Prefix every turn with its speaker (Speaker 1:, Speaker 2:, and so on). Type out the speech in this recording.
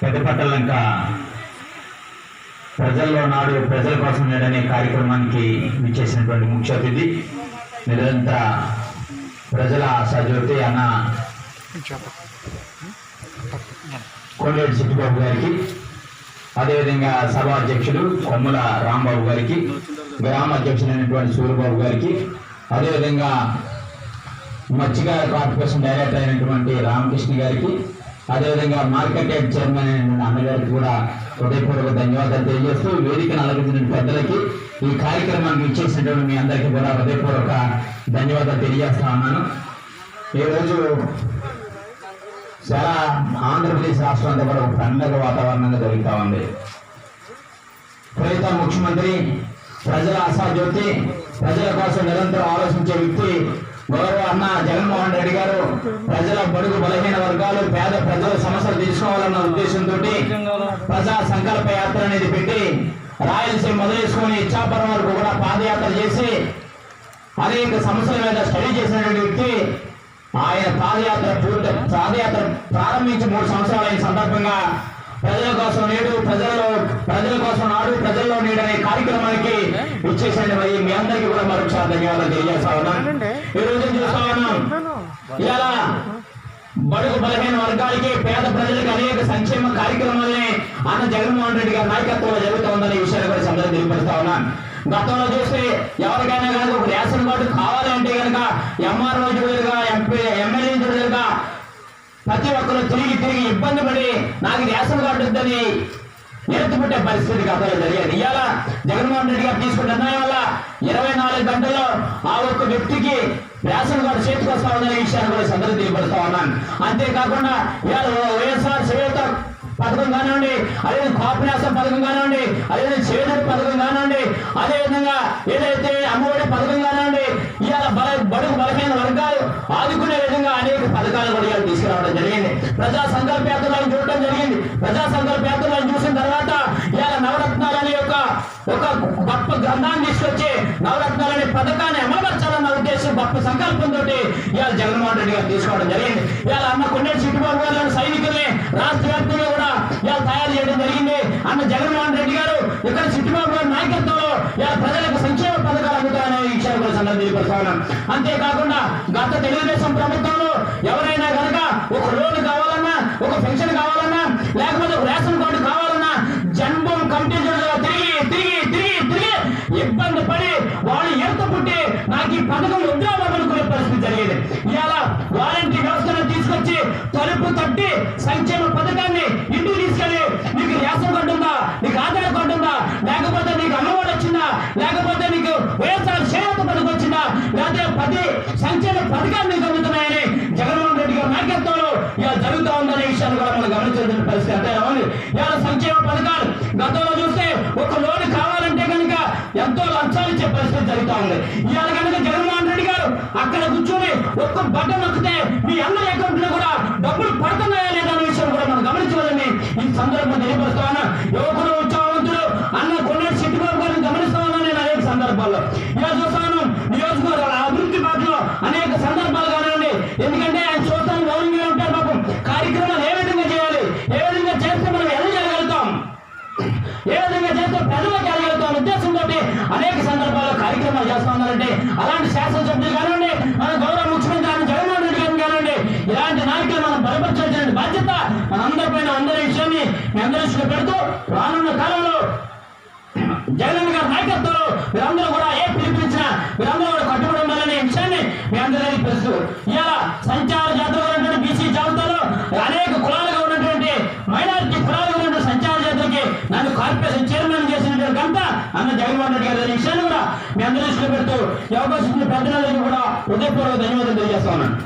Speaker 1: పెద్దపట్టలంక. ప్రజల్లో నాడు ప్రజల కోసం నేడనే కార్యక్రమానికి విచ్చేసినటువంటి ముఖ్య అతిథి నిరంతర ప్రజల ఆశాజ్యోతి అన్న కొండేటి సిద్ధిబాబు గారికి అదేవిధంగా సభ అధ్యక్షుడు కొమ్మల రాంబాబు గారికి గ్రామ అధ్యక్షుడైనటువంటి సూర్యబాబు గారికి అదేవిధంగా మత్స్యకార కార్పొరేషన్ డైరెక్టర్ అయినటువంటి రామకృష్ణ గారికి అదేవిధంగా మార్కెట్ యార్డ్ చైర్మన్ అయిన అన్నగారికి కూడా హృదయపూర్వక ధన్యవాదాలు తెలియజేస్తూ వేదికను అలగించిన పెద్దలకి ఈ కార్యక్రమానికి ఇచ్చేసినటువంటి మీ అందరికీ కూడా హృదయపూర్వక ధన్యవాదాలు తెలియజేస్తా ఉన్నాను. ఈరోజు చాలా ఆంధ్రప్రదేశ్ రాష్ట్రం అంతా కూడా ఒక పండగ వాతావరణంగా జరుగుతూ ఉంది. ప్రియత ముఖ్యమంత్రి ప్రజల ఆశాజ్యోతి ప్రజల కోసం నిరంతరం ఆలోచించే వ్యక్తి గౌరవ అన్న జగన్మోహన్ రెడ్డి గారు ప్రజల బడుగు బలహీన వర్గాలు తీసుకోవాలన్న ఉద్దేశంతో ప్రజా సంకల్ప యాత్ర అనేది పెట్టి రాయలసీమ మొదలేసుకొని ఇచ్చాపురం వరకు కూడా పాదయాత్ర చేసి అనేక సమస్యల మీద స్టడీ చేసినటువంటి వ్యక్తి ఆయన పాదయాత్ర పూర్తి పాదయాత్ర ప్రారంభించి మూడు సంవత్సరాలు అయిన సందర్భంగా ప్రజల కోసం నేడు ప్రజల్లో ప్రజల కోసం నాడు ప్రజల్లో నేడు అనే కార్యక్రమానికి ఇచ్చేసండి మరి మీ అందరికీ కూడా మరొకసారి ధన్యవాదాలు తెలియజేస్తా ఉన్నాం. ఈ రోజు చూస్తా ఉన్నాం. ఇలా బడుగు బలహీన వర్గాలకి పేద ప్రజలకు అనేక సంక్షేమ కార్యక్రమాలని అన్న జగన్మోహన్ రెడ్డి గారి నాయకత్వంలో జరుగుతూ ఉందనే విషయాన్ని కూడా సందర్భం తెలియపరుస్తా ఉన్నాను. గతంలో చూస్తే ఎవరికైనా కనుక ఒక రేషన్ కార్డు కావాలంటే కనుక ఎంఆర్ఓ జుడుగా ఎంపీ ఎమ్మెల్యే జుడుగా ప్రతి ఒక్కరు తిరిగి తిరిగి ఇబ్బంది పడి నాకు రేషన్ కార్డు ఉందని ఎత్తుపుట్టే పరిస్థితి గతంలో జరిగేది. ఇవాళ జగన్మోహన్ రెడ్డి గారు తీసుకున్న నిర్ణయం వల్ల ఇరవై నాలుగు గంటల్లో ఆ ఒక్క వ్యక్తికి వ్యాసం గారు చేతికి వస్తా ఉందనే విషయాన్ని కూడా సందర్భం తెలియపరుస్తా ఉన్నాను. అంతేకాకుండా వైఎస్ఆర్ చేయూత పథకం కానివ్వండి అదే కాపునేసం పథకం కానివ్వండి అదే చేదరి పథకం కానివ్వండి అదే విధంగా ఏదైతే అమ్మఒడి పథకం కానివ్వండి ఇవాళ బల బడుగు బలమైన వర్గాలు ఆదుకునే విధంగా అనేక పథకాలు కూడా తీసుకురావడం జరిగింది. ప్రజా సంఘాలు ఒక గ్రంథాన్ని తీసుకొచ్చి నవరత్నాలనే పథకాన్ని అమలుపరచాలన్న ఉద్దేశం గొప్ప సంకల్పంతో ఇవాళ జగన్మోహన్ రెడ్డి గారు తీసుకోవడం జరిగింది. ఇవాళ అన్న కొండే చిట్టుబాబు గారు సైనికుల్ని రాష్ట్ర వ్యాప్తంగా కూడా ఇవాళ తయారు చేయడం జరిగింది. అన్న జగన్మోహన్ రెడ్డి గారు ఇక్కడ చిట్టుబాబు గారి నాయకత్వంలో ఇవాళ ప్రజలకు సంక్షేమ పథకాలు అందుతాయనే విషయాలు కూడా సందర్భం తెలియపరుస్తున్నాం. అంతేకాకుండా గత తెలుగుదేశం ప్రభుత్వంలో ఎవరైనా కనుక ఒక లోన్ కావాలన్నా ఒక పెన్షన్ కావాలన్నా లేకపోతే ఒక రేషన్ సంక్షేమ పథకాన్ని ఇంటికి తీసుకెళ్ళి నీకు రేషన్ కార్డు ఉందా నీకు ఆధార్ కార్డు ఉందా లేకపోతే నీకు అమ్మఒడి వచ్చిందా లేకపోతే నీకు వైఎస్ఆర్ చేయూత పథకం వచ్చిందా లేకపోతే పది సంక్షేమ పథకాలు నీకు అందుతున్నాయని జగన్మోహన్ రెడ్డి గారి నాయకత్వంలో ఇలా జరుగుతూ ఉందనే విషయాన్ని కూడా మనం గమనించాల్సిన పరిస్థితి అంటే ఇలా ఇవాళ సంక్షేమ పథకాలు గతంలో చూస్తే ఒక లోన్ కావాలంటే కనుక ఎంతో లంచాలు ఇచ్చే పరిస్థితి జరుగుతూ ఉంది. ఇవాళ కనుక జగన్మోహన్ రెడ్డి గారు అక్కడ కూర్చొని ఒక్క బటన్ నొక్కితే మీ అందరి అకౌంట్లో కూడా డబ్బులు పడుతున్నాయా లేదా అనే విషయం కూడా మనం గమనించవాలని ఈ సందర్భం తెలియపరుస్తా యువకులు ఉత్సాహవంతులు అన్న కొన్నేటి సిట్టుబాబు గారిని గమనిస్తా నేను అనేక సందర్భాల్లో? ఇలా నియోజకవర్గాల అభివృద్ధి బాటలో అనేక సందర్భాలు కానివ్వండి. ఎందుకంటే ఆయన చూస్తాను గౌరవంగా ఉంటారు పాపం కార్యక్రమాలు ఏ విధంగా చేయాలి? ఏ విధంగా చేస్తే మనం ఎలా చేయగలుగుతాం ఏ విధంగా చేస్తే ప్రజలకు వెళ్ళగలుగుతాం ఉద్దేశంతో అనేక సందర్భాల్లో కార్యక్రమాలు చేస్తా ఉన్నారంటే అలాంటి శాసనసభ్యులు కానివ్వండి మన అందరి పెడుతూ రానున్న కాలంలో జగన్ గారి నాయకత్వంలో మీరందరూ కూడా ఏ పిలిపించినా మీరందరూ కూడా కట్టుబడి ఉండాలనే విషయాన్ని మీ అందరికీ తెలుసు. ఇలా సంచార జాతరగా ఉన్నటువంటి బీసీ జాబితాలో అనేక కులాలుగా ఉన్నటువంటి మైనారిటీ కులాలుగా ఉన్నటువంటి సంచార జాతరకి నన్ను కార్పొరేషన్ చైర్మన్ చేసినటువంటి గంట అన్న జగన్మోహన్ రెడ్డి గారి విషయాన్ని కూడా మీ అందరూ దృష్టిలో పెడుతూ ఈ అవకాశం పెద్దలందరికీ కూడా హృదయపూర్వక ధన్యవాదాలు తెలియజేస్తా ఉన్నాను.